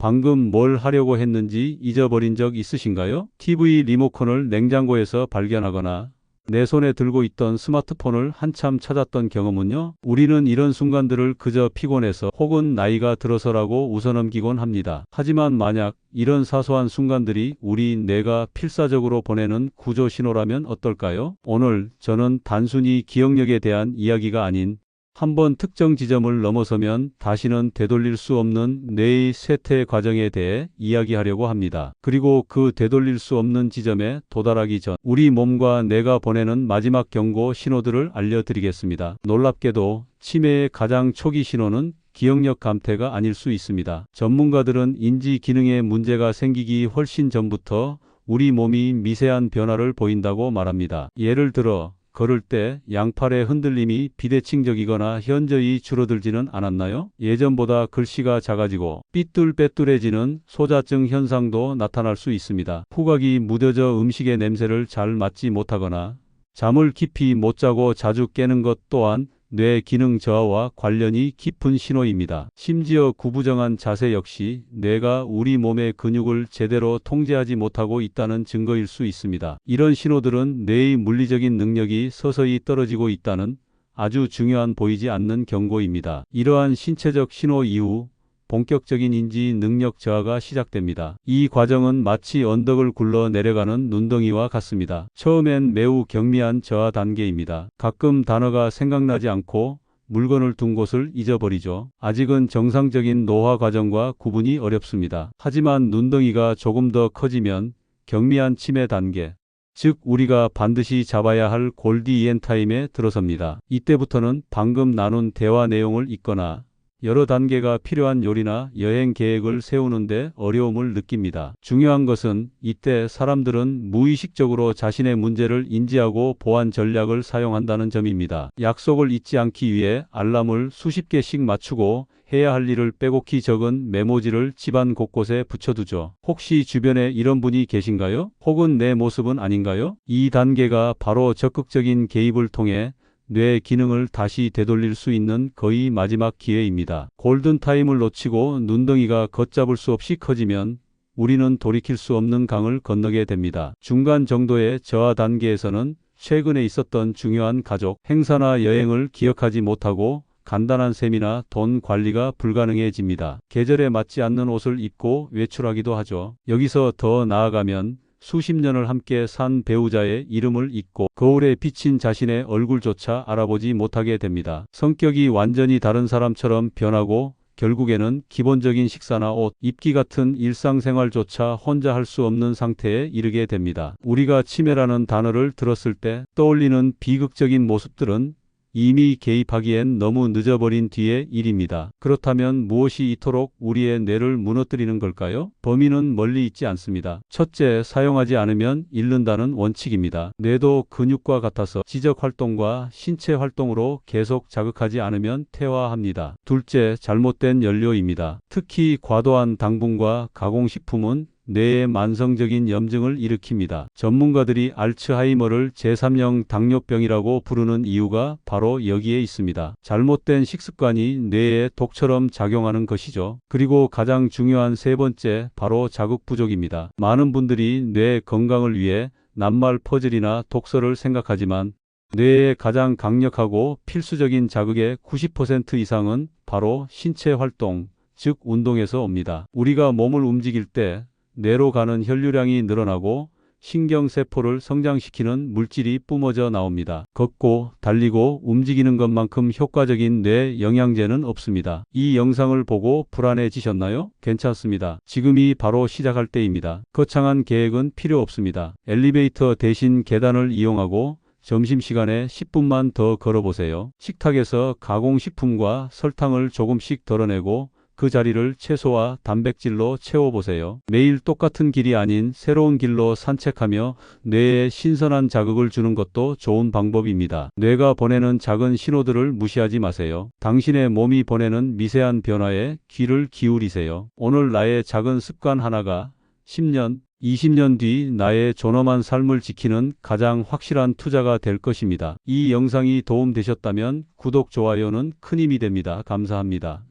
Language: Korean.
방금 뭘 하려고 했는지 잊어버린 적 있으신가요? TV 리모컨을 냉장고에서 발견하거나 내 손에 들고 있던 스마트폰을 한참 찾았던 경험은요? 우리는 이런 순간들을 그저 피곤해서 혹은 나이가 들어서라고 웃어넘기곤 합니다. 하지만 만약 이런 사소한 순간들이 우리 뇌가 필사적으로 보내는 구조 신호라면 어떨까요? 오늘 저는 단순히 기억력에 대한 이야기가 아닌 한번 특정 지점을 넘어서면 다시는 되돌릴 수 없는 뇌의 쇠퇴 과정에 대해 이야기하려고 합니다. 그리고 그 되돌릴 수 없는 지점에 도달하기 전 우리 몸과 뇌가 보내는 마지막 경고 신호들을 알려드리겠습니다. 놀랍게도 치매의 가장 초기 신호는 기억력 감퇴가 아닐 수 있습니다. 전문가들은 인지 기능에 문제가 생기기 훨씬 전부터 우리 몸이 미세한 변화를 보인다고 말합니다. 예를 들어 걸을 때 양팔의 흔들림이 비대칭적이거나 현저히 줄어들지는 않았나요? 예전보다 글씨가 작아지고 삐뚤빼뚤해지는 소자증 현상도 나타날 수 있습니다. 후각이 무뎌져 음식의 냄새를 잘 맡지 못하거나 잠을 깊이 못 자고 자주 깨는 것 또한 뇌 기능 저하와 관련이 깊은 신호입니다. 심지어 구부정한 자세 역시 뇌가 우리 몸의 근육을 제대로 통제하지 못하고 있다는 증거일 수 있습니다. 이런 신호들은 뇌의 물리적인 능력이 서서히 떨어지고 있다는 아주 중요한 보이지 않는 경고입니다. 이러한 신체적 신호 이후 본격적인 인지 능력 저하가 시작됩니다. 이 과정은 마치 언덕을 굴러 내려가는 눈덩이와 같습니다. 처음엔 매우 경미한 저하 단계입니다. 가끔 단어가 생각나지 않고 물건을 둔 곳을 잊어버리죠. 아직은 정상적인 노화 과정과 구분이 어렵습니다. 하지만 눈덩이가 조금 더 커지면 경미한 치매 단계, 즉 우리가 반드시 잡아야 할 골디 이엔 타임에 들어섭니다. 이때부터는 방금 나눈 대화 내용을 잊거나 여러 단계가 필요한 요리나 여행 계획을 세우는데 어려움을 느낍니다. 중요한 것은 이때 사람들은 무의식적으로 자신의 문제를 인지하고 보완 전략을 사용한다는 점입니다. 약속을 잊지 않기 위해 알람을 수십 개씩 맞추고 해야 할 일을 빼곡히 적은 메모지를 집안 곳곳에 붙여두죠. 혹시 주변에 이런 분이 계신가요? 혹은 내 모습은 아닌가요? 이 단계가 바로 적극적인 개입을 통해 뇌 기능을 다시 되돌릴 수 있는 거의 마지막 기회입니다. 골든타임을 놓치고 눈덩이가 걷잡을 수 없이 커지면 우리는 돌이킬 수 없는 강을 건너게 됩니다. 중간 정도의 저하 단계에서는 최근에 있었던 중요한 가족, 행사나 여행을 기억하지 못하고 간단한 셈이나 돈 관리가 불가능해집니다. 계절에 맞지 않는 옷을 입고 외출하기도 하죠. 여기서 더 나아가면 수십 년을 함께 산 배우자의 이름을 잊고 거울에 비친 자신의 얼굴조차 알아보지 못하게 됩니다. 성격이 완전히 다른 사람처럼 변하고 결국에는 기본적인 식사나 옷, 입기 같은 일상생활조차 혼자 할 수 없는 상태에 이르게 됩니다. 우리가 치매라는 단어를 들었을 때 떠올리는 비극적인 모습들은 이미 개입하기엔 너무 늦어버린 뒤의 일입니다. 그렇다면 무엇이 이토록 우리의 뇌를 무너뜨리는 걸까요? 범인은 멀리 있지 않습니다. 첫째, 사용하지 않으면 잃는다는 원칙입니다. 뇌도 근육과 같아서 지적 활동과 신체 활동으로 계속 자극하지 않으면 퇴화합니다. 둘째, 잘못된 연료입니다. 특히 과도한 당분과 가공식품은 뇌의 만성적인 염증을 일으킵니다. 전문가들이 알츠하이머를 제3형 당뇨병이라고 부르는 이유가 바로 여기에 있습니다. 잘못된 식습관이 뇌에 독처럼 작용하는 것이죠. 그리고 가장 중요한 세 번째, 바로 자극 부족입니다. 많은 분들이 뇌 건강을 위해 낱말 퍼즐이나 독서를 생각하지만 뇌의 가장 강력하고 필수적인 자극의 90% 이상은 바로 신체 활동, 즉 운동에서 옵니다. 우리가 몸을 움직일 때 뇌로 가는 혈류량이 늘어나고 신경세포를 성장시키는 물질이 뿜어져 나옵니다. 걷고 달리고 움직이는 것만큼 효과적인 뇌 영양제는 없습니다. 이 영상을 보고 불안해지셨나요? 괜찮습니다. 지금이 바로 시작할 때입니다. 거창한 계획은 필요 없습니다. 엘리베이터 대신 계단을 이용하고 점심시간에 10분만 더 걸어보세요. 식탁에서 가공식품과 설탕을 조금씩 덜어내고 그 자리를 채소와 단백질로 채워보세요. 매일 똑같은 길이 아닌 새로운 길로 산책하며 뇌에 신선한 자극을 주는 것도 좋은 방법입니다. 뇌가 보내는 작은 신호들을 무시하지 마세요. 당신의 몸이 보내는 미세한 변화에 귀를 기울이세요. 오늘 나의 작은 습관 하나가 10년, 20년 뒤 나의 존엄한 삶을 지키는 가장 확실한 투자가 될 것입니다. 이 영상이 도움되셨다면 구독, 좋아요는 큰 힘이 됩니다. 감사합니다.